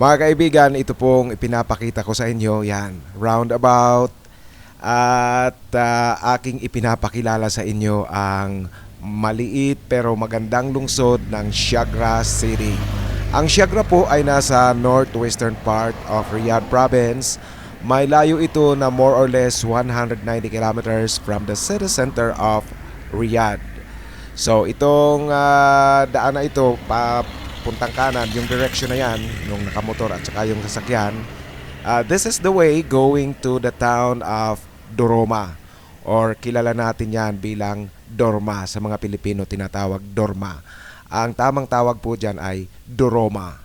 Mga kaibigan, ito pong ipinapakita ko sa inyo, yan, roundabout. At ah, aking ipinapakilala sa inyo ang maliit pero magandang lungsod ng Siagra City. Ang Siagra po ay nasa northwestern part of Riyadh Province. May layo ito na more or less 190 kilometers from the city center of Riyadh. So itong ah, daan na ito papuntang kanan, yung direction na yan, yung nakamotor at saka yung sasakyan. ah, this is the way going to the town of Doroma or kilala natin yan bilang Dorma sa mga Pilipino tinatawag Dorma. Ang tamang tawag po dyan ay Doroma.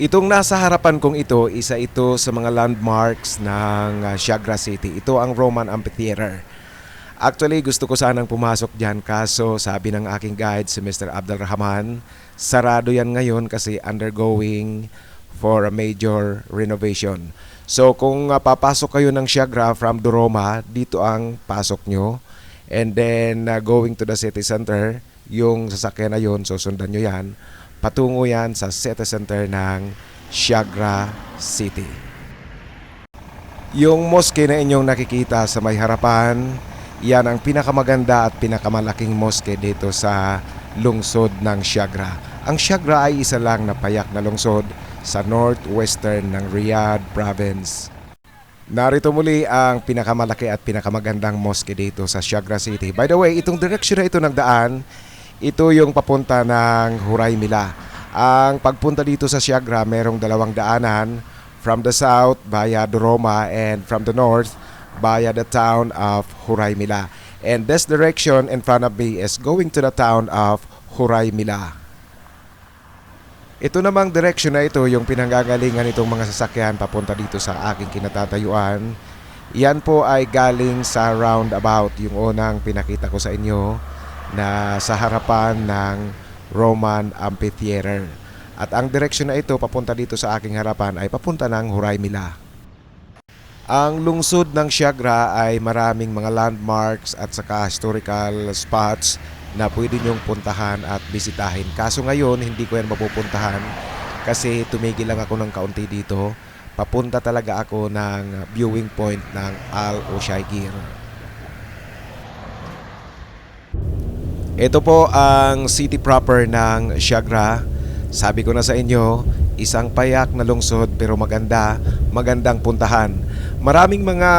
Itong nasa harapan kong ito, isa ito sa mga landmarks ng ah, Siagra City. Ito ang Roman Amphitheater. Actually, gusto ko sanang pumasok dyan kaso sabi ng aking guide si Mr. Abdul Rahman, sarado yan ngayon kasi undergoing for a major renovation. So kung uh, papasok kayo ng Siagra from Doroma, dito ang pasok nyo. And then uh, going to the city center, yung sasakyan na yun, susundan nyo yan. Patungo yan sa city center ng Siagra City. Yung mosque na inyong nakikita sa may harapan, yan ang pinakamaganda at pinakamalaking mosque dito sa lungsod ng Siagra. Ang Siagra ay isa lang na payak na lungsod sa northwestern ng Riyadh Province. Narito muli ang pinakamalaki at pinakamagandang mosque dito sa Siagra City. By the way, itong direksyon na ito ng daan, ito yung papunta ng Huraymila. Ang pagpunta dito sa Siagra, merong dalawang daanan from the south via Doroma and from the north via the town of Huraymila. And this direction in front of me is going to the town of Huraymila. Ito namang direction na ito, yung pinanggagalingan itong mga sasakyan papunta dito sa aking kinatatayuan. Yan po ay galing sa roundabout, yung unang pinakita ko sa inyo na sa harapan ng Roman Amphitheater. At ang direksyon na ito papunta dito sa aking harapan ay papunta ng Huraymila. Ang lungsod ng Siagra ay maraming mga landmarks at saka historical spots na pwede niyong puntahan at bisitahin. Kaso ngayon, hindi ko yan mapupuntahan kasi tumigil lang ako ng kaunti dito. Papunta talaga ako ng viewing point ng Al Oshaygir. Ito po ang city proper ng Siagra. Sabi ko na sa inyo, isang payak na lungsod pero maganda, magandang puntahan. Maraming mga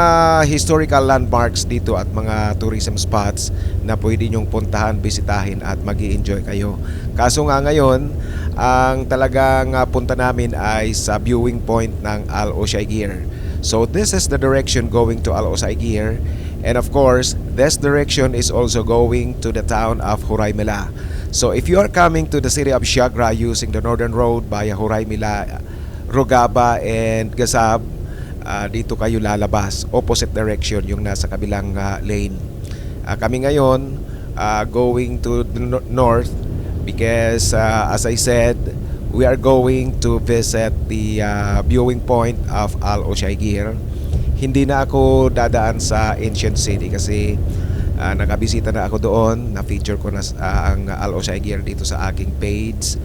historical landmarks dito at mga tourism spots na pwede nyong puntahan, bisitahin at mag enjoy kayo. Kaso nga ngayon, ang talagang ah, punta namin ay sa viewing point ng Al Oshaygir. So this is the direction going to Al Oshaygir. And of course, this direction is also going to the town of Huraymila. So if you are coming to the city of Siagra using the northern road via Huraymila, Rogaba and Gasab, ah, dito kayo lalabas. Opposite direction yung nasa kabilang ah, lane. Ah, kami ngayon ah, going to the no- north because ah, as I said, we are going to visit the ah, viewing point of Al Oshaygir. Hindi na ako dadaan sa Ancient City kasi ah, nakabisita na ako doon. Na-feature ko na ah, ang Al Oshaygir dito sa aking page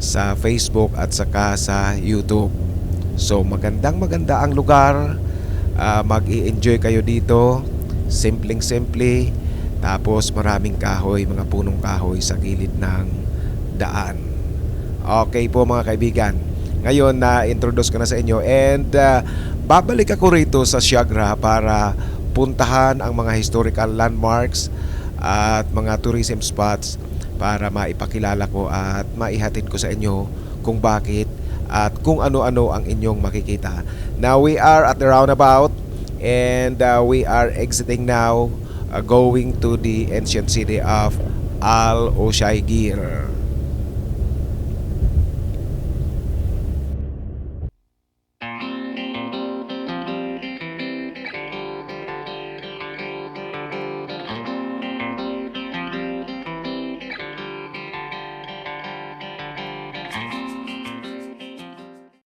sa Facebook at saka sa YouTube. So magandang maganda ang lugar. Ah, mag-i-enjoy kayo dito. Simpleng simple. Tapos maraming kahoy, mga punong kahoy sa gilid ng daan. Okay po mga kaibigan. Ngayon na introduce ko na sa inyo and ah, babalik ako rito sa Siagra para puntahan ang mga historical landmarks at mga tourism spots para maipakilala ko at maihatid ko sa inyo kung bakit at kung ano-ano ang inyong makikita. Now we are at the roundabout and uh, we are exiting now uh, going to the ancient city of Al Oshaygir.